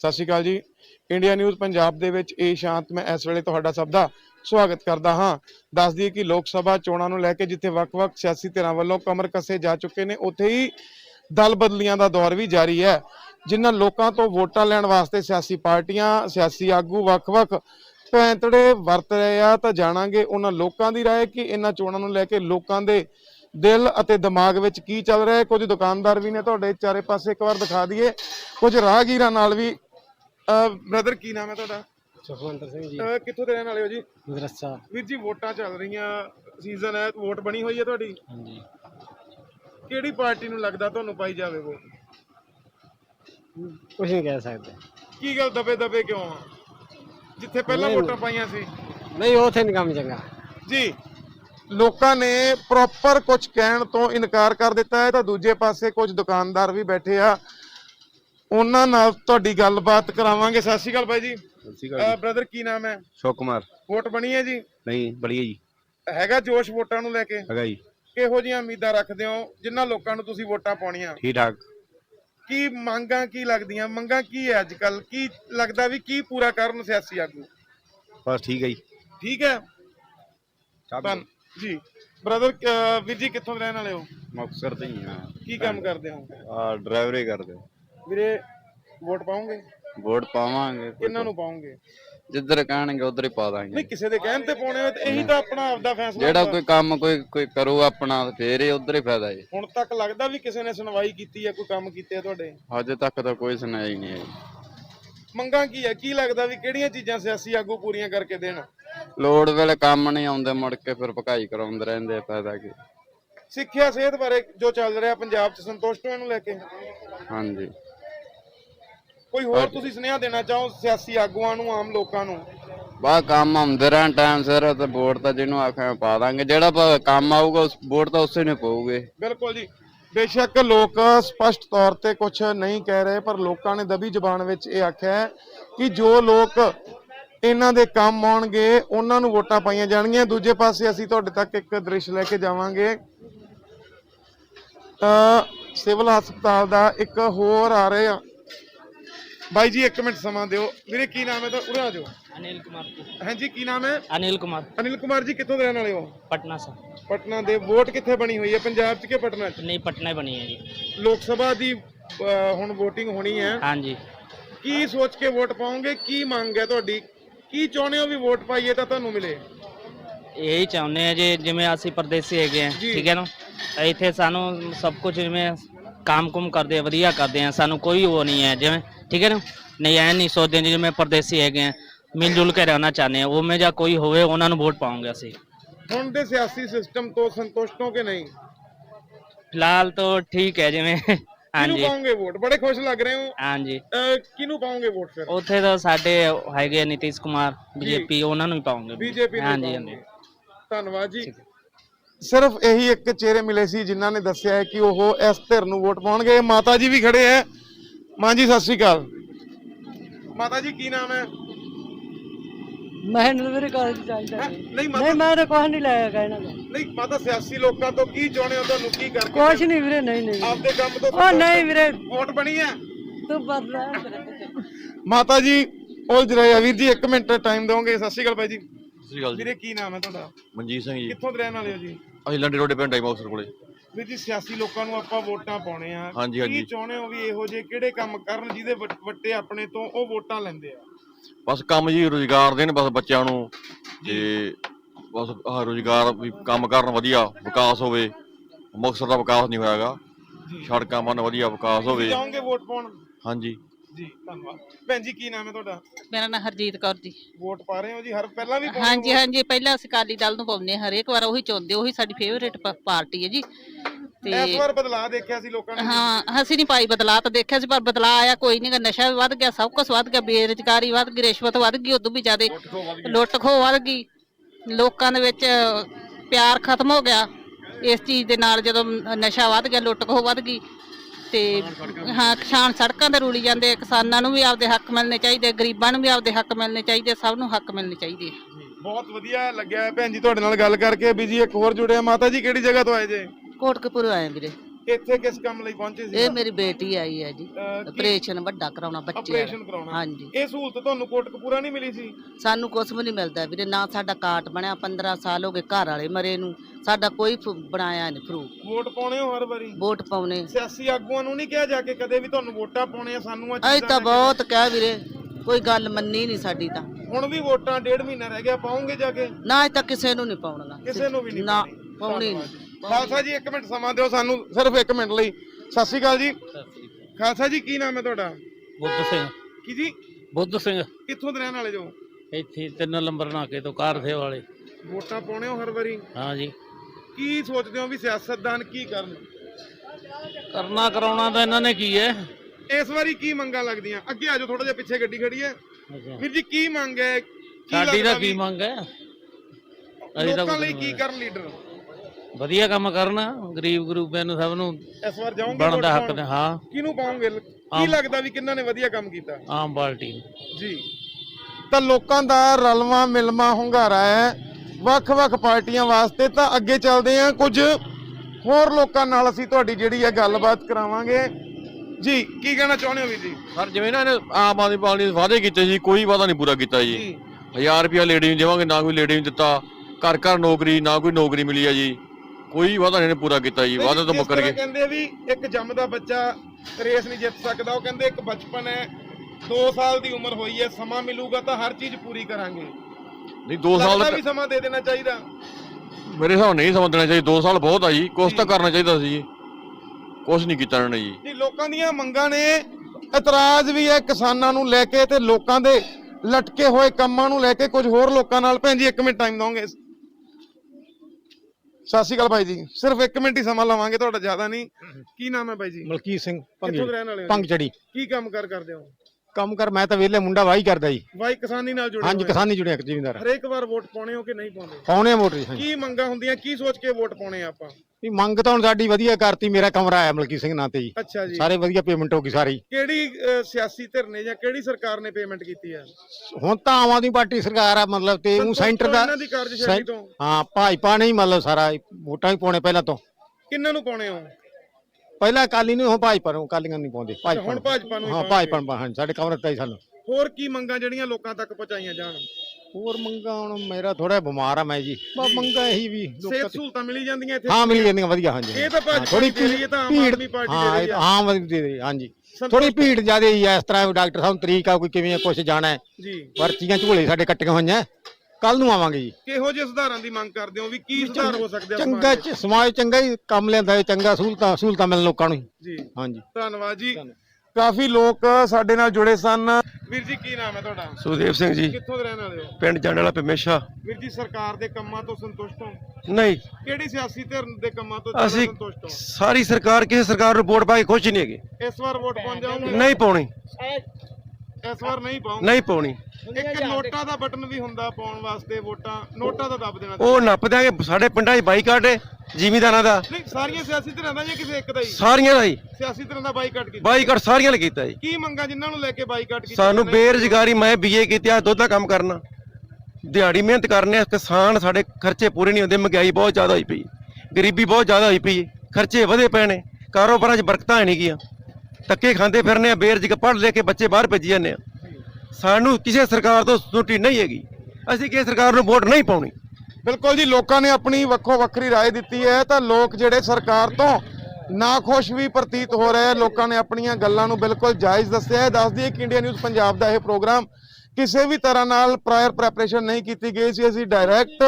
ਸਤਿ ਸ਼੍ਰੀ ਅਕਾਲ ਜੀ। India news Punjab ਦੇ ਵਿੱਚ ਇਹ ਸ਼ਾਂਤ ਮੈਂ ਇਸ ਵੇਲੇ ਤੁਹਾਡਾ ਸਭ ਦਾ ਸਵਾਗਤ ਕਰਦਾ ਹਾਂ। ਦੱਸ ਦਈਏ ਕਿ ਲੋਕ ਸਭਾ ਚੋਣਾਂ ਨੂੰ ਲੈ ਕੇ ਜਿੱਥੇ ਵੱਖ-ਵੱਖ ਸਿਆਸੀ ਧਿਰਾਂ ਵੱਲੋਂ ਕਮਰ ਕੱਸੇ ਜਾ ਚੁੱਕੇ ਨੇ, ਉੱਥੇ ਹੀ ਦਲ ਬਦਲੀਆਂ ਦਾ ਦੌਰ ਵੀ ਜਾਰੀ ਹੈ। ਜਿਨ੍ਹਾਂ ਲੋਕਾਂ ਤੋਂ ਵੋਟਾਂ ਲੈਣ ਵਾਸਤੇ ਸਿਆਸੀ ਪਾਰਟੀਆਂ, ਸਿਆਸੀ ਆਗੂ ਵੱਖ-ਵੱਖ ਪੈਂਤੜੇ ਵਰਤ ਰਹੇ ਆ ਤਾਂ ਜਾਣਾਂਗੇ ਉਹਨਾਂ ਲੋਕਾਂ ਦੀ ਰਾਏ ਕਿ ਇਹਨਾਂ ਚੋਣਾਂ ਨੂੰ ਲੈ ਕੇ ਲੋਕਾਂ ਦੇ ਦਿਲ ਅਤੇ ਦਿਮਾਗ ਵਿੱਚ ਕੀ ਚੱਲ ਰਿਹਾ ਹੈ। ਕੁਝ ਦੁਕਾਨਦਾਰ ਵੀ ਨੇ ਤੁਹਾਡੇ ਚਾਰੇ ਪਾਸੇ ਇੱਕ ਵਾਰ ਦਿਖਾ ਦਈਏ। ਕੁਝ ਰਾਹਗੀਰਾਂ ਨਾਲ ਵੀ ਬ੍ਰਦਰ ਕੀ ਨਾਮ ਹੈ ਤੁਹਾਡਾ? ਸੁਖਵੰਤ ਸਿੰਘ ਜੀ। ਅਹ ਕਿੱਥੋਂ ਦੇ ਰਹਿਣ ਵਾਲੇ ਹੋ ਜੀ? ਮਦਰਸਾ ਵੀਰ ਜੀ ਵੋਟਾਂ ਚੱਲ ਰਹੀਆਂ ਸੀਜ਼ਨ ਹੈ ਵੋਟ ਬਣੀ ਹੋਈ ਹੈ ਤੁਹਾਡੀ? ਹਾਂਜੀ। ਕਿਹੜੀ ਪਾਰਟੀ ਨੂੰ ਲੱਗਦਾ ਤੁਹਾਨੂੰ ਪਾਈ ਜਾਵੇ ਵੋਟ? ਕੁਝ ਨਹੀਂ ਕਹਿ ਸਕਦੇ। ਕੀ ਗੱਲ ਦਬੇ ਦਬੇ ਕਿਉਂ ਆ? ਜਿੱਥੇ ਪਹਿਲਾਂ ਨਹੀਂ, ਵੋਟਾਂ ਪਾਈਆਂ ਸੀ। ਨਹੀਂ ਉਥੇ ਨਹੀਂ ਕੰਮ ਚੰਗਾ। ਜੀ ਲੋਕਾਂ ਨੇ ਪ੍ਰੋਪਰ ਕੁਝ ਕਹਿਣ ਤੋਂ ਇਨਕਾਰ ਕਰ ਦਿੱਤਾ ਹੈ ਤਾਂ ਦੂਜੇ ਪਾਸੇ ਕੁਝ ਦੁਕਾਨਦਾਰ ਵੀ ਬੈਠੇ ਆ। ਉਹਨਾਂ ਨਾਲ ਤੁਹਾਡੀ ਗੱਲਬਾਤ ਕਰਾਵਾਂਗੇ। ਸਤਿ ਸ਼੍ਰੀ ਅਕਾਲ ਬਾਈ ਜੀ। ਬ੍ਰਦਰ ਕੀ ਨਾਮ ਹੈ? ਸ਼ੋਕ ਕੁਮਾਰ। ਵੋਟ ਬਣੀ ਹੈ ਜੀ? ਨਹੀਂ ਬੜੀਆ ਜੀ। ਹੈਗਾ ਜੋਸ਼ ਵੋਟਾਂ ਨੂੰ ਲੈ ਕੇ? ਹੈਗਾ ਜੀ। ਕਿਹੋ ਜਿਹੀਆਂ ਉਮੀਦਾਂ ਰੱਖਦੇ ਹੋ ਜਿਨ੍ਹਾਂ ਲੋਕਾਂ ਨੂੰ ਤੁਸੀਂ ਵੋਟਾਂ ਪਾਉਣੀਆਂ? ਠੀਕ ਠਾਕ। ਕੀ ਮੰਗਾਂ ਕੀ ਲੱਗਦੀਆਂ? ਮੰਗਾਂ ਕੀ ਹੈ ਅੱਜ ਕੱਲ ਕੀ ਲੱਗਦਾ ਵੀ ਕੀ ਪੂਰਾ ਕਰਨ ਸਿਆਸੀ ਆਗੂ? ਬਸ ਠੀਕ ਹੈ ਜੀ। ਠੀਕ ਹੈ? ਧੰਨ ਜੀ। ਬ੍ਰਦਰ ਵੀਰ ਜੀ ਕਿੱਥੋਂ ਦੇ ਰਹਿਣ ਵਾਲੇ ਹੋ? ਮੁਕਤਸਰ ਤੇ ਹੀ ਆ ਕੀ ਕੰਮ ਕਰਦੇ ਹੋ? ਆ ਡਰਾਈਵਰੇ ਕਰਦੇ। ਵੀਰੇ ਵੋਟ ਪਾਉਂਗੇ ਵੋਟ ਪਾਵਾਂਗੇ ਕਿੰਨਾਂ ਨੂੰ ਪਾਉਂਗੇ ਜਿੱਧਰ ਕਹਿਣਗੇ ਉਧਰ ਹੀ ਪਾ ਦਾਂਗੇ। ਨਹੀਂ ਕਿਸੇ ਦੇ ਕਹਿਣ ਤੇ ਪਾਉਣੇ ਹੋਏ ਤੇ ਇਹੀ ਤਾਂ ਆਪਣਾ ਆਪਦਾ ਫੈਸਲਾ ਜਿਹੜਾ ਹੁੰਦਾ। ਕੋਈ ਕੰਮ ਕੋਈ ਕੋਈ ਕਰੂ ਆਪਣਾ ਫੇਰ ਹੀ ਉਧਰ ਹੀ ਫਾਇਦਾ ਜੀ। ਹੁਣ ਤੱਕ ਲੱਗਦਾ ਵੀ ਕਿਸੇ ਨੇ ਸੁਣਵਾਈ ਕੀਤੀ ਹੈ ਕੋਈ ਕੰਮ ਕੀਤੇ ਆ ਤੁਹਾਡੇ? ਅਜੇ ਤੱਕ ਤਾਂ ਕੋਈ ਸੁਣਾਈ ਨਹੀਂ ਆਈ। ਮੰਗਾਂ ਕੀ ਹੈ ਕੀ ਲੱਗਦਾ ਵੀ ਕਿਹੜੀਆਂ ਚੀਜ਼ਾਂ ਸਿਆਸੀ ਆਗੂ ਪੂਰੀਆਂ ਕਰਕੇ ਦੇਣ? ਲੋੜ ਵੇਲੇ ਕੰਮ ਨਹੀਂ ਆਉਂਦੇ ਮੁੜ ਕੇ ਫਿਰ ਭਕਾਈ ਕਰਾਉਂਦੇ ਰਹਿੰਦੇ ਆ, ਫਾਇਦਾ ਕੀ। ਸਿੱਖਿਆ ਸਿਹਤ ਬਾਰੇ ਜੋ ਚੱਲ ਰਿਹਾ ਪੰਜਾਬ 'ਚ ਸੰਤੁਸ਼ਟ ਹੋ ਇਹਨੂੰ ਲੈ ਕੇ? ਹਾਂਜੀ। ਕੋਈ ਹੋਰ ਤੁਸੀਂ ਸੁਨੇਹਾ ਦੇਣਾ ਚਾਹੋ ਸਿਆਸੀ ਆਗੂਆਂ ਨੂੰ ਆਮ ਲੋਕਾਂ ਨੂੰ? ਬਾ ਕੰਮ ਆਉਂਦੇ ਰਹਿਣ ਟਾਈਮ ਸਿਰ ਤੇ ਵੋਟ ਤਾਂ ਜਿਹਨੂੰ ਆਖਿਆ ਪਾ ਦਾਂਗੇ। ਜਿਹੜਾ ਕੰਮ ਆਊਗਾ ਉਸ ਵੋਟ ਤਾਂ ਉਸੇ ਨੂੰ ਪਊਗੇ। ਬਿਲਕੁਲ ਜੀ। ਬੇਸ਼ੱਕ ਲੋਕ ਸਪਸ਼ਟ ਤੌਰ ਤੇ ਕੁਝ ਨਹੀਂ ਕਹਿ ਰਹੇ ਪਰ ਲੋਕਾਂ ਨੇ ਦਬੀ ਜ਼ਬਾਨ ਵਿੱਚ ਇਹ ਆਖਿਆ ਹੈ ਕਿ ਜੋ ਲੋਕ ਇਹਨਾਂ ਦੇ ਕੰਮ ਆਉਣਗੇ ਉਹਨਾਂ ਨੂੰ ਵੋਟਾਂ ਪਾਈਆਂ ਜਾਣਗੀਆਂ। ਦੂਜੇ ਪਾਸੇ ਅਸੀਂ ਤੁਹਾਡੇ ਤੱਕ ਇੱਕ ਦ੍ਰਿਸ਼ ਲੈ ਕੇ ਜਾਵਾਂਗੇ। ਅ ਸਿਵਲ ਹਸਪਤਾਲ ਦਾ ਇੱਕ ਹੋਰ ਆ ਰਹੇ। ਆ ਬਾਈ ਜੀ 1 ਮਿੰਟ ਸਮਾਂ ਦਿਓ। ਵੀਰੇ ਕੀ ਨਾਮ ਹੈ ਤਾਂ? ਉਰੇ ਆ ਜਾਓ। ਅਨਿਲ ਕੁਮਾਰ ਹਾਂਜੀ ਕੀ ਨਾਮ ਹੈ? ਅਨਿਲ ਕੁਮਾਰ। ਅਨਿਲ ਕੁਮਾਰ ਜੀ ਕਿੱਥੋਂ ਦੇ ਰਹਿਣ ਵਾਲੇ ਹੋ? ਪਟਨਾ ਸੇ ਪਟਨਾ ਦੇ। ਵੋਟ ਕਿੱਥੇ ਬਣੀ ਹੋਈ ਹੈ? ਪੰਜਾਬ 'ਚ ਕਿ ਪਟਨਾ 'ਚ? ਨਹੀਂ ਪਟਨਾ ਬਣੀ ਹੈ ਜੀ। ਲੋਕ ਸਭਾ ਦੀ ਅਹ, ਹੁਣ VOTING ਹੋਣੀ ਹੈ। ਹਾਂਜੀ। ਕੀ ਸੋਚ ਕੇ ਵੋਟ ਪਾਉਂਗੇ ਕੀ ਮੰਗ ਹੈ ਤੁਹਾਡੀ? ਕੀ ਚਾਹੁੰਦੇ ਹੋ ਵੀ ਵੋਟ ਪਾਈਏ ਤਾਂ ਤੁਹਾਨੂੰ ਮਿਲੇ? ਇਹੀ ਚਾਹੁੰਦੇ ਆ ਜੀ ਜਿਵੇਂ ਅਸੀਂ ਪਰਦੇਸੀ ਹੈਗੇ ਆ ਜੀ। ਠੀਕ ਹੈ ਨਾ? ਇੱਥੇ ਸਾਨੂੰ ਸਭ ਕੁਝ ਜਿਵੇਂ ਕੰਮ ਕੁਮ ਕਰਦੇ ਆ ਵਧੀਆ ਕਰਦੇ ਆ ਸਾਨੂੰ ਕੋਈ ਉਹ ਨਹੀਂ ਹੈ ਜਿਵੇਂ ਠੀਕ ਹੈ ਨਾ? ਨਹੀਂ ਐ ਨਹੀਂ ਸੋਚਦੇ ਜੀ ਜਿਵੇਂ ਪਰਦੇਸੀ ਹੈਗੇ ਆ ਮਿਲ ਜੁਲ ਕੇ ਰਹਿਣਾ ਚਾਹੁੰਦੇ ਆ ਉਹ ਮੇ ਜਾਂ ਕੋਈ ਹੋਵੇ ਉਹਨਾਂ ਨੂੰ ਵੋਟ ਪਾਉਂਗੇ ਅਸੀਂ। ਹੁਣ ਦੇ ਸਿਆਸੀ ਸਿਸਟਮ ਤੋਂ ਸੰਤੁਸ਼ਟ ਹੋ ਕਿ ਨਹੀਂ? ਫਿਲਹਾਲ ਤਾਂ ਠੀਕ ਹੈ ਜਿਵੇਂ ਕਿਹਨੂੰ ਹਾਂਜੀ। ਪਾਉਂਗੇ ਵੋਟ? ਬੜੇ ਖੁਸ਼ ਲੱਗ ਰਹੇ ਹੋ। ਹਾਂਜੀ। ਅਹ, ਕਿਹਨੂੰ ਪਾਉਂਗੇ ਵੋਟ ਫਿਰ? ਉੱਥੇ ਤਾਂ ਸਾਡੇ ਹੈਗੇ ਆ ਨਿਤੀਸ਼ ਕੁਮਾਰ ਬੀਜੇਪੀ ਉਹਨਾਂ ਨੂੰ ਹੀ ਪਾਉਂਗੇ। ਬੀਜੇਪੀ ਨੂੰ ਹਾਂਜੀ ਪਾਉਂਗੇ। ਹਾਂਜੀ ਧੰਨਵਾਦ ਜੀ। ਸਿਰਫ ਇਹੀ ਇੱਕ ਚਿਹਰੇ ਮਿਲੇ ਸੀ ਜਿਨ੍ਹਾਂ ਨੇ ਦੱਸਿਆ ਹੈ ਕਿ ਉਹ ਇਸ ਧਿਰ ਨੂੰ ਵੋਟ ਪਾਉਣਗੇ। ਮਾਤਾ ਜੀ ਵੀ ਖੜੇ ਹੈ। ਮਾਂ ਜੀ ਸਤਿ ਸ਼੍ਰੀ ਅਕਾਲ। ਮਾਤਾ ਜੀ ਕੀ ਨਾਮ ਹੈ? ਮੈਂ ਵੀਰੇ ਕਾਹ ਚਾਹੀਦਾ ਹੈਂ? ਨਹੀਂ ਨਹੀਂ ਮਾਤਾ ਮੈਂ ਤਾਂ ਕੁਛ ਨਹੀਂ ਲਾਇਆ ਕਹਿਣਾ ਗਾ। ਨਹੀਂ ਮਾਤਾ ਸਿਆਸੀ ਲੋਕਾਂ ਤੋਂ ਕੀ ਚਾਹੁੰਦੇ ਹੋ? ਤੁਹਾਨੂੰ ਕੀ ਕਰਕੇ ਕੁਛ ਨਹੀਂ ਵੀਰੇ ਨਹੀਂ ਨਹੀਂ। ਆਪਦੇ ਕੰਮ ਤੋਂ ਉਹ ਨਹੀਂ ਵੀਰੇ। ਵੋਟ ਬਣੀ ਹੈ? ਤੂੰ ਬਦਲਾ ਮਾਤਾ ਜੀ ਉਲਝ ਰਹੇ ਆ ਵੀਰ ਜੀ 1 ਮਿੰਟ ਟਾਈਮ ਦਿਓਗੇ? ਸਤਿ ਸ਼੍ਰੀ ਅਕਾਲ ਬਾਈ ਜੀ। ਸਤਿ ਸ਼੍ਰੀ ਅਕਾਲ ਜੀ। ਵੀਰੇ ਕੀ ਨਾਮ ਹੈ ਤੁਹਾਡਾ? ਮਨਜੀਤ ਸਿੰਘ ਜੀ। ਕਿੱਥੋਂ ਦੇ ਰਹਿਣ ਵਾਲੇ ਹੋ ਜੀ? ਅਸੀਂ ਲੰਡੇ ਰੋਡੇ ਪਿੰਡ ਟਾਈਮ ਆਫਸਰ ਕੋਲੇ। ਵੀਰ ਜੀ ਸਿਆਸੀ ਲੋਕਾਂ ਨੂੰ ਆਪਾਂ ਵੋਟਾਂ ਪਾਉਣੇ ਆ। ਹਾਂਜੀ। ਚਾਹੁੰਦੇ ਹੋ ਵੀ ਇਹੋ ਜਿਹੇ ਕਿਹੜੇ ਕੰਮ ਕਰਨ ਜਿਹਦੇ ਵੱਟ- ਵੱਟੇ ਆਪਣੇ ਤੋਂ ਉਹ ਵੋਟਾਂ ਲੈਂਦੇ ਆ? ਬਸ ਕੰਮ ਜੀ ਰੋਜ਼ਗਾਰ ਦੇਣ ਬਸ ਬੱਚਿਆਂ ਨੂੰ ਤੇ ਬਸ ਆਹ ਰੋਜ਼ਗਾਰ ਵੀ ਕੰਮ ਕਰਨ ਵਧੀਆ ਵਿਕਾਸ ਹੋਵੇ। ਮੁਕਤਸਰ ਦਾ ਵਿਕਾਸ ਨਹੀਂ ਹੋਇਆਗਾ। ਸੜਕਾਂ ਬਣ ਵਧੀਆ ਵਿਕਾਸ ਹੋਵੇ। ਚਾਹੋਗੇ ਵੋਟ ਪਾਉਣ? ਹਾਂਜੀ। ਜੀ ਧੰਨਵਾਦ। ਭੈਣ ਜੀ ਕੀ ਨਾਮ ਹੈ ਤੁਹਾਡਾ? ਮੇਰਾ ਨਾਮ ਹਰਜੀਤ ਕੌਰ ਜੀ। ਵੋਟ ਪਾ ਰਹੇ ਹੋ ਜੀ? ਹਰ ਪਹਿਲਾਂ ਵੀ ਪਾਉਂਦੇ ਹਾਂਜੀ ਹਾਂਜੀ ਪਹਿਲਾਂ ਅਸੀਂ ਅਕਾਲੀ ਦਲ ਨੂੰ ਪਾਉਂਦੇ ਹਾਂ ਹਰੇਕ ਵਾਰ ਉਹੀ ਚੁਣਦੇ ਉਹੀ ਸਾਡੀ ਫੇਵਰੇਟ ਪਾਰਟੀ ਹੈ ਜੀ। ਇਸ ਤੇ ਵਾਰ ਬਦਲਾਅ ਦੇਖਿਆ ਸੀ ਲੋਕਾਂ ਨੇ। ਹਾਂ ਅਸੀਂ ਨਹੀਂ ਪਾਈ ਬਦਲਾਅ ਤਾਂ ਦੇਖਿਆ ਸੀ ਪਰ ਬਦਲਾਅ ਆਇਆ ਕੋਈ ਨਹੀਂ ਗਾ ਨਸ਼ਾ ਵੀ ਵੱਧ ਗਿਆ ਸਭ ਕੁਝ ਵੱਧ ਗਿਆ ਬੇਰੁਜ਼ਗਾਰੀ ਵੱਧ ਗਈ ਰਿਸ਼ਵਤ ਵੱਧ ਗਈ ਉਦੋਂ ਵੀ ਜ਼ਿਆਦਾ ਲੁੱਟ ਖੋਹ ਵੱਧ ਗਈ। ਲੋਕਾਂ ਦੇ ਵਿੱਚ ਪਿਆਰ ਖਤਮ ਹੋ ਗਿਆ। ਇਸ ਚੀਜ਼ ਦੇ ਨਾਲ ਜਦੋਂ ਨਸ਼ਾ ਵੱਧ ਗਿਆ ਲੁੱਟ ਖੋਹ ਵੱਧ ਗਈ। ਤੇ ਹਾਂ ਕਿਸਾਨ ਸੜਕਾਂ ਤੇ ਰੁਲੀ ਜਾਂਦੇ ਕਿਸਾਨਾਂ ਨੂੰ ਵੀ ਆਪਦੇ ਹੱਕ ਮਿਲਣੇ ਚਾਹੀਦੇ ਗਰੀਬਾਂ ਨੂੰ ਵੀ ਆਪਦੇ ਹੱਕ ਮਿਲਣੇ ਚਾਹੀਦੇ ਸਭ ਨੂੰ ਹੱਕ ਮਿਲਣੇ ਚਾਹੀਦੇ ਬਹੁਤ ਵਧੀਆ ਲੱਗਿਆ ਭੈਣ ਜੀ ਤੁਹਾਡੇ ਨਾਲ ਗੱਲ ਕਰਕੇ। ਵੀ ਜੀ ਇੱਕ ਹੋਰ ਜੁੜਿਆ ਮਾਤਾ ਜੀ ਕਿਹੜੀ ਜਗ੍ਹਾ ਤੋਂ ਆਏ ਜੇ? ਕੋਟਕਪੂਰ ਆਏ ਵੀਰੇ। ਇੱਥੇ ਕਿਸ ਕੰਮ ਲਈ ਪਹੁੰਚੇ ਸੀ ਇਹ ਮੇਰੀ ਬੇਟੀ ਆਈ ਹੈ ਜੀ। ਅਹ, ਕੀ- ਆਪਰੇਸ਼ਨ ਵੱਡਾ ਕਰਾਉਣਾ ਬੱਚੇ ਆਪਰੇਸ਼ਨ। ਕਰਾਉਣਾ। ਹਾਂਜੀ। ਇਹ ਸਹੂਲਤ ਤੁਹਾਨੂੰ ਕੋਟਕਪੂਰਾ ਨਹੀਂ ਮਿਲੀ ਸੀ? ਸਾਨੂੰ ਕੁਝ ਵੀ ਨਹੀਂ ਮਿਲਦਾ ਵੀਰੇ ਨਾ ਸਾਡਾ ਕਾਰਡ ਬਣਿਆ 15 ਸਾਲ ਹੋ ਗਏ ਘਰ ਵਾਲੇ ਮਰੇ ਨੂੰ। ਸਾਡਾ ਕੋਈ ਫ- ਬਣਾਇਆ ਨਹੀਂ ਪ੍ਰੂਫ ਵੋਟ ਪਾਉਣੇ ਹੋ ਹਰ ਵਾਰੀ? ਵੋਟ ਪਾਉਣੇ। ਸਿਆਸੀ ਆਗੂਆਂ ਨੂੰ ਨਹੀਂ ਕਿਹਾ ਜਾ ਕੇ ਕਦੇ ਵੀ ਤੁਹਾਨੂੰ ਵੋਟਾਂ ਪਾਉਣੀਆਂ ਸਾਨੂੰ ਆ ਅਸੀਂ ਤਾਂ ਬਹੁਤ ਕਹਿ ਵੀਰੇ ਕੋਈ ਗੱਲ ਮੰਨੀ ਨਹੀਂ ਸਾਡੀ ਤਾਂ। ਹੁਣ ਵੀ ਵੋਟਾਂ ਡੇਢ ਮਹੀਨਾ ਰਹਿ ਗਿਆ ਪਾਉਂਗੇ ਜਾ ਕੇ? ਨਾ ਅਸੀਂ ਤਾਂ ਕਿਸੇ ਨੂੰ ਨਹੀਂ ਪਾਉਣਾ ਕਿਸੇ ਨੂੰ ਵੀ ਨਹੀਂ ਨਾ ਪਾਉਣੀ। ਪਾਉਣੀ। ਨਹੀਂ। ਖਾਲਸਾ ਜੀ ਇੱਕ ਮਿੰਟ ਸਮਾਂ ਦਿਓ ਸਾਨੂੰ ਸਿਰਫ ਇੱਕ ਮਿੰਟ ਲਈ। ਸਤਿ ਸ਼੍ਰੀ ਅਕਾਲ ਜੀ। ਖਾਲਸਾ ਜੀ ਕੀ ਨਾਮ ਹੈ ਤੁਹਾਡਾ? ਬੁੱਧ ਸਿੰਘ। ਕੀ ਜੀ? ਬੁੱਧ ਸਿੰਘ। ਕਿੱਥੋਂ ਦੇ ਰਹਿਣ ਵਾਲੇ ਜੋ? ਇੱਥੇ ਤਿੰਨ ਨੰਬਰ ਨਾਕੇ ਤੋਂ ਕਾਰਥੇ ਵਾਲੇ। ਵੋਟਾਂ ਪਾਉਣੇ ਹੋ ਹਰ ਵਾਰੀ? ਹਾਂ ਜੀ। ਕੀ ਸੋਚਦੇ ਹੋ ਵੀ ਸਿਆਸਤਦਾਨ ਕੀ ਕਰਨ? ਕਰਨਾ ਕਰਾਉਣਾ ਤਾਂ ਇਹਨਾਂ ਨੇ ਕੀ ਹੈ? ਇਸ ਵਾਰੀ ਕੀ ਮੰਗਾਂ ਲੱਗਦੀਆਂ? ਅੱਗੇ ਆ ਜਾਓ ਥੋੜਾ ਜਿਹਾ ਪਿੱਛੇ ਗੱਡੀ ਖੜੀ ਹੈ ਵੀਰ ਜੀ ਕੀ ਮੰਗ ਹੈ? ਸਾਡੀ ਤਾਂ ਕੀ ਮੰਗ ਹੈ? ਲੋਕਾਂ ਲਈ ਕੀ ਕਰਨ ਲੀਡਰ? ਵਧੀਆ ਕੰਮ ਕਰਨਾ ਗਰੀਬ ਗਰੂਪਾਂ ਨੂੰ ਸਭ ਨੂੰ ਇਸ ਵਾਰ ਜਾਓਗੇ ਬਣਦਾ ਹੱਕ? ਨੇ ਹਾਂ। ਕਿਹਨੂੰ ਪਾਉਂਗੇ ਕੀ। ਲੱਗਦਾ ਵੀ ਕਿੰਨਾਂ ਨੇ ਵਧੀਆ ਕੰਮ ਕੀਤਾ? ਆਮ ਪਾਰਟੀ ਨੂੰ। ਜੀ। ਤਾਂ ਲੋਕਾਂ ਦਾ ਰਲਵਾ ਮਿਲਵਾ ਹੁੰਗਾਰਾ ਹੈ। ਵੱਖ-ਵੱਖ ਪਾਰਟੀਆਂ ਵਾਸਤੇ ਤਾਂ ਅੱਗੇ ਚੱਲਦੇ ਆ ਕੁਝ ਹੋਰ ਲੋਕਾਂ ਨਾਲ ਅਸੀਂ ਤੁਹਾਡੀ ਜਿਹੜੀ ਹੈ ਗੱਲਬਾਤ ਕਰਾਵਾਂਗੇ। ਜੀ ਕੀ ਕਹਿਣਾ ਚਾਹੁੰਦੇ ਹੋ ਵੀਰ ਜੀ? ਸਰ ਜਿਵੇਂ ਨਾ ਇਹਨੇ ਆਮ ਆਦਮੀ ਪਾਰਟੀ ਨੇ ਵਾਅਦੇ ਕੀਤੇ ਸੀ ਕੋਈ ਵਾਅਦਾ ਨਹੀਂ ਪੂਰਾ ਕੀਤਾ ਜੀ। ਜੀ। 1000 ਰੁਪਿਆ ਲੇਡੀ ਨੂੰ ਦੇਵਾਂਗੇ ਨਾ ਕੋਈ ਲੇਡੀ ਨੂੰ ਦਿੱਤਾ। ਘਰ ਘਰ ਨੌਕਰੀ ਨਾ ਕੋਈ ਨੌਕਰੀ ਮਿਲੀ ਆ ਜੀ। ਕੋਈ ਵਾਅਦਾ ਨਹੀਂ ਪੂਰਾ ਕੀਤਾ ਜੀ ਵਾਅਦੇ ਤੋਂ ਜਿਸ ਮੁੱਕਰ ਤਰ੍ਹਾਂ ਗਏ। ਕਹਿੰਦੇ ਵੀ ਇੱਕ ਜੰਮਦਾ ਬੱਚਾ ਰੇਸ ਨਹੀਂ ਜਿੱਤ ਸਕਦਾ ਉਹ ਕਹਿੰਦੇ ਇੱਕ ਬਚਪਨ ਹੈ 2 ਸਾਲ ਦੀ ਉਮਰ ਹੋਈ ਹੈ ਸਮਾਂ ਮਿਲੂਗਾ ਤਾਂ ਹਰ ਚੀਜ਼ ਪੂਰੀ ਕਰਾਂਗੇ। ਨਹੀਂ 2 ਸਾਲ ਲੱਗਦਾ ਦਾ ਵੀ ਸਮਾਂ ਦੇ ਦੇਣਾ ਚਾਹੀਦਾ। ਮੇਰੇ ਹਿਸਾਬ ਨਾਲ ਨਹੀਂ ਸਮਝਣਾ ਚਾਹੀਦਾ 2 ਸਾਲ ਬਹੁਤ ਆ ਜੀ ਕੁਛ ਤਾਂ ਕਰਨਾ ਚਾਹੀਦਾ ਸੀ ਜੀ। ਕੁਛ ਨਹੀਂ ਕੀਤਾ ਇਹਨਾਂ ਨੇ ਜੀ। ਜੀ ਲੋਕਾਂ ਦੀਆਂ ਮੰਗਾਂ ਨੇ ਇਤਰਾਜ਼ ਵੀ ਹੈ ਕਿਸਾਨਾਂ ਨੂੰ ਲੈ ਕੇ ਤੇ ਲੋਕਾਂ ਦੇ ਲਟਕੇ ਹੋਏ ਕੰਮਾਂ ਨੂੰ ਲੈ ਕੇ ਕੁਝ ਹੋਰ ਲੋਕਾਂ ਨਾਲ। ਭੈਣ ਜੀ 1 ਮਿੰਟ ਟਾਈਮ ਦਵਾਂਗੇ ਸਤਿ ਸ਼੍ਰੀ ਅਕਾਲ ਭਾਈ ਜੀ। ਸਿਰਫ 1 ਮਿੰਟ ਹੀ ਸਮਾਂ ਲਵਾਂਗੇ ਤੁਹਾਡਾ ਜ਼ਿਆਦਾ ਨਹੀਂ। ਕੀ ਨਾਮ ਹੈ ਭਾਈ ਜੀ? ਮਲਕੀਤ ਸਿੰਘ ਕਿੱਥੋਂ ਦੇ ਰਹਿਣ ਵਾਲੇ ਹੋ ਕੀ ਕੰਮ ਕਰ ਕਰਦੇ ਹੋ? ਕੰਮ ਕਰ ਮੈਂ ਤਾਂ ਵਿਹਲੇ ਮੁੰਡਾ ਵਾਹੀ ਕਰਦਾ ਜੀ। ਵਾਈ ਕਿਸਾਨੀ ਨਾਲ ਜੁੜੇ ਹਾਂਜੀ ਹੋਏ। ਕਿਸਾਨੀ ਜੁੜਿਆ ਜ਼ਿਮੀਂਦਾਰ। ਹਰੇਕ ਵਾਰ ਵੋਟ ਪਾਉਣੇ ਹੋ ਕਿ ਨਹੀਂ ਪਾਉਂਦੇ? ਪਾਉਣੇ ਮੋਟਰ ਜੀ ਹਾਂਜੀ। ਕੀ ਮੰਗਾਂ ਹੁੰਦੀਆਂ ਕੀ ਸੋਚ ਕੇ ਵੋਟ ਪਾਉਣੇ ਆ ਆਪਾਂ? ਵੀ ਮੰਗ ਤਾਂ ਹੁਣ ਸਾਡੀ ਵਧੀਆ ਕਰਤੀ ਮੇਰਾ ਕਮਰਾ ਆਇਆ ਮਲਕੀਤ ਸਿੰਘ ਨਾਂ ਤੇ ਜੀ। ਅੱਛਾ ਜੀ। ਸਾਰੇ ਵਧੀਆ ਪੇਮੈਂਟ ਹੋ ਗਈ ਸਾਰੀ। ਕਿਹੜੀ ਸਿਆਸੀ ਧਿਰ ਨੇ ਜਾਂ ਕਿਹੜੀ ਸਰਕਾਰ ਨੇ ਪੇਮੈਂਟ ਕੀਤੀ ਹੈ ਹੁਣ ਤਾਂ ਆਮ ਆਦਮੀ ਪਾਰਟੀ ਸਰਕਾਰ ਆ ਮਤਲਬ ਤੇ ਉਹ ਸੰਤੁਸ਼ਟ ਸੈਂਟਰ ਹੋ ਦਾ ਇਹਨਾਂ ਦੀ ਕਾਰਜਸ਼ੈਲੀ ਤੋਂ? ਹਾਂ ਭਾਜਪਾ ਨਹੀਂ ਮਤਲਬ ਸਾਰਾ ਵੋਟਾਂ ਹੀ ਪਾਉਣੇ ਪਹਿਲਾਂ ਤੋਂ। ਕਿੰਨਾਂ ਨੂੰ ਪਾਉਣੇ ਹੋ? ਪਹਿਲਾਂ ਅਕਾਲੀ ਨੂੰ ਹੁਣ ਭਾਜਪਾ ਨੂੰ ਅਕਾਲੀਆਂ ਨਹੀਂ ਪਾਉਂਦੇ। ਭਾਜਪਾ ਹੁਣ ਭਾਜਪਾ ਨੂੰ। ਹੀ। ਭਾਜਪਾ ਨੂੰ ਹਾਂ ਸਾਡੇ ਕਮਰੇ ਤੇ ਹੀ ਸਾਨੂੰ। ਹੋਰ ਕੀ ਮੰਗਾਂ ਜਿਹੜੀਆਂ ਲੋਕਾਂ ਤੱਕ ਪਹੁੰਚਾਈਆਂ ਜਾਣ? ਹੋਰ ਮੰਗਾ ਹੁਣ ਮੇਰਾ ਥੋੜਾ ਬਿਮਾਰ ਆ ਮੈਂ ਜੀ। ਬਸ ਮੰਗਾ ਇਹੀ ਵੀ ਸਿਹਤ ਸਹੂਲਤਾਂ ਮਿਲੀ ਜਾਂਦੀਆਂ ਇੱਥੇ? ਹਾਂ ਮਿਲ ਜਾਂਦੀਆਂ ਵਧੀਆ ਹਾਂਜੀ ਇਹ ਤਾਂ ਭਾਜਪਾ ਥੋੜੀ ਦੀ ਰਹੀ ਹੈ ਤਾਂ ਆਮ ਆਦਮੀ ਪਾਰਟੀ ਦੇ ਰਹੀ ਹੈ ਆਮ ਆਦਮੀ ਦੇ ਰਹੀ ਹਾਂਜੀ। ਥੋੜੀ ਭੀੜ ਜ਼ਿਆਦੇ ਹੀ ਆ ਇਸ ਤਰ੍ਹਾਂ ਡਾਕਟਰ ਸਾਹਿਬ ਨੂੰ ਤਰੀਕ ਆ ਕੋਈ ਕਿਵੇਂ ਕੁਝ ਜਾਣਾ ਹੈ। ਜੀ। ਪਰਚੀਆਂ ਝੋਲੇ ਸਾਡੇ ਕੱਟੀਆਂ ਹੋਈਆਂ। ਕੱਲ ਨੂੰ ਆਵਾਂਗੇ ਜੀ। ਕਿਹੋ ਜਿਹੇ ਸੁਧਾਰਾਂ ਦੀ ਮੰਗ ਕਰਦੇ ਹੋ ਵੀ ਕੀ ਸੁਧਾਰ ਹੋ ਸਕਦੇ ਆ ਚੰਗਾ ਸਮਾਜ ਚ- ਸਮਾਜ ਚੰਗਾ ਹੀ ਕੰਮ ਲੈਂਦਾ ਹੈ ਚੰਗਾ ਸਹੂਲਤਾਂ ਸਹੂਲਤਾਂ ਮਿਲਣ ਲੋਕਾਂ ਨੂੰ ਜੀ। ਹਾਂਜੀ। ਧੰਨਵਾਦ ਜੀ। ਕਾਫੀ ਲੋਕ ਸਾਡੇ ਨਾਲ ਜੁੜੇ ਸਨ। ਵੀਰ ਜੀ ਕੀ ਨਾਮ ਹੈ ਤੁਹਾਡਾ? ਸੁਖਦੇਵ ਸਿੰਘ ਜੀ। ਕਿੱਥੋਂ ਦੇ ਰਹਿਣ ਵਾਲੇ ਹੋ? ਪਿੰਡ ਜੰਡ ਵਾਲਾ ਪਰਮੇਸ਼ਾ। ਵੀਰ ਜੀ ਸਰਕਾਰ ਦੇ ਕੰਮਾਂ ਤੋਂ ਸੰਤੁਸ਼ਟ ਹੋ? ਨਹੀਂ। ਕਿਹੜੀ ਸਿਆਸੀ ਧਿਰ ਦੇ ਕੰਮਾਂ ਤੋਂ ਜ਼ਿਆਦਾ ਅਸੀਂ ਸੰਤੁਸ਼ਟ ਹੋ? ਸਾਰੀ ਸਰਕਾਰ ਕਿਸੇ ਸਰਕਾਰ ਨੂੰ ਵੋਟ ਪਾ ਕੇ ਖੁਸ਼ ਹੀ ਨਹੀਂ ਹੈਗੇ। ਇਸ ਵਾਰ ਵੋਟ ਪਾਉਣ ਜਾਓਗੇ? ਨਹੀਂ ਪਾਉਣੀ। ਇਸ ਵਾਰ ਨਹੀਂ ਪਾਉਂਗੇ। ਨਹੀਂ ਪਾਉਣੀ। ਇੱਕ ਨੋਟਾਂ ਦਾ ਬਟਨ ਵੀ ਹੁੰਦਾ ਪਾਉਣ ਵਾਸਤੇ ਵੋਟਾਂ ਨੋਟਾਂ ਦਾ ਦੱਬ ਦੇਣਾ। ਉਹ ਨੱਪ ਦਿਆਂਗੇ ਸਾਡੇ ਪਿੰਡਾਂ 'ਚ ਬਾਈਕਾਟ ਹੈ ਜ਼ਿਮੀਂਦਾਰਾਂ ਦਾ। ਨਹੀਂ ਸਾਰੀਆਂ ਸਿਆਸੀ ਧਿਰਾਂ ਦਾ ਜਾਂ ਕਿਸੇ ਇੱਕ ਦਾ ਹੀ? ਸਾਰੀਆਂ ਦਾ ਹੀ। ਸਿਆਸੀ ਧਿਰਾਂ ਦਾ ਬਾਈਕਾਟ ਕੀਤਾ। ਬਾਈਕਾਟ ਸਾਰੀਆਂ ਨੇ ਕੀਤਾ ਜੀ। ਕੀ ਮੰਗਾਂ ਜਿਨ੍ਹਾਂ ਨੂੰ ਲੈ ਕੇ ਬਾਈਕਾਟ ਕੀਤਾ? ਸਾਨੂੰ? ਬੇਰੁਜ਼ਗਾਰੀ ਮੈਂ ਬੀਏ ਕੀਤੀ ਆ ਦੁੱਧ ਦਾ ਕੰਮ ਕਰਨਾ। ਦਿਹਾੜੀ ਮਿਹਨਤ ਕਰਨੇ ਆ ਕਿਸਾਨ ਸਾਡੇ ਖਰਚੇ ਪੂਰੇ ਨਹੀਂ ਹੁੰਦੇ ਮਹਿੰਗਾਈ ਬਹੁਤ ਜ਼ਿਆਦਾ ਹੋਈ ਪਈ। ਗਰੀਬੀ ਬਹੁਤ ਜ਼ਿਆਦਾ ਹੋਈ ਪਈ। ਖਰਚੇ ਵਧੇ ਪਏ ਨੇ ਕਾਰੋਬਾਰਾਂ 'ਚ ਬਰਕਤਾਂ ਹੈ ਨਹੀਂ ਗੀਆਂ। ਧੱਕੇ ਖਾਂਦੇ ਫਿਰਨੇ ਆ ਬੇਰੁਜ਼ਗਾਰ ਪੜ੍ਹ ਲੈ ਕੇ ਬੱਚੇ ਬਾਹਰ ਭੇਜੀ ਜਾਂਦੇ ਆ ਸਾਨੂੰ ਕਿਸੇ ਸਰਕਾਰ ਤੋਂ ਸੁਣਟੀ ਨਹੀਂ ਹੈਗੀ ਅਸੀਂ ਕਿਸੇ ਸਰਕਾਰ ਨੂੰ ਵੋਟ ਨਹੀਂ ਪਾਉਣੀ ਬਿਲਕੁਲ ਜੀ ਲੋਕਾਂ ਨੇ ਆਪਣੀ ਵੱਖੋ ਵੱਖਰੀ رائے ਦਿੱਤੀ ਹੈ ਤਾਂ ਲੋਕ ਜਿਹੜੇ ਸਰਕਾਰ ਤੋਂ ਨਾਖੁਸ਼ ਵੀ ਪ੍ਰਤੀਤ ਹੋ ਰਹੇ ਆ ਲੋਕਾਂ ਨੇ ਆਪਣੀਆਂ ਗੱਲਾਂ ਨੂੰ ਬਿਲਕੁਲ ਜਾਇਜ਼ ਦੱਸਿਆ ਹੈ ਦੱਸ ਦਈਏ ਕਿ ਇੰਡੀਆ ਨਿਊਜ਼ ਪੰਜਾਬ ਦਾ ਇਹ ਪ੍ਰੋਗਰਾਮ ਕਿਸੇ ਵੀ ਤਰ੍ਹਾਂ ਨਾਲ ਪ੍ਰਾਇਰ ਪ੍ਰੈਪਰੇਸ਼ਨ ਨਹੀਂ ਕੀਤੀ ਗਈ ਸੀ ਅਸੀਂ ਡਾਇਰੈਕਟ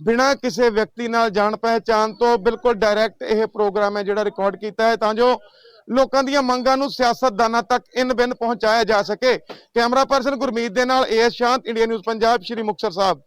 ਬਿਨਾਂ ਕਿਸੇ ਵਿਅਕਤੀ ਨਾਲ ਜਾਣ ਪਹਿਚਾਣ ਤੋਂ ਬਿਲਕੁਲ ਡਾਇਰੈਕਟ ਇਹ ਪ੍ਰੋਗਰਾਮ ਹੈ ਜਿਹੜਾ ਰਿਕਾਰਡ ਕੀਤਾ ਹੈ ਤਾਂ ਜੋ ਲੋਕਾਂ ਦੀਆਂ ਮੰਗਾਂ ਨੂੰ ਸਿਆਸਤਦਾਨਾਂ ਤੱਕ ਇਨ ਬਿਨ ਪਹੁੰਚਾਇਆ ਜਾ ਸਕੇ। ਕੈਮਰਾ ਪਰਸਨ ਗੁਰਮੀਤ ਦੇ ਨਾਲ AS Shant India News Punjab, Shri Muktsar Sahib.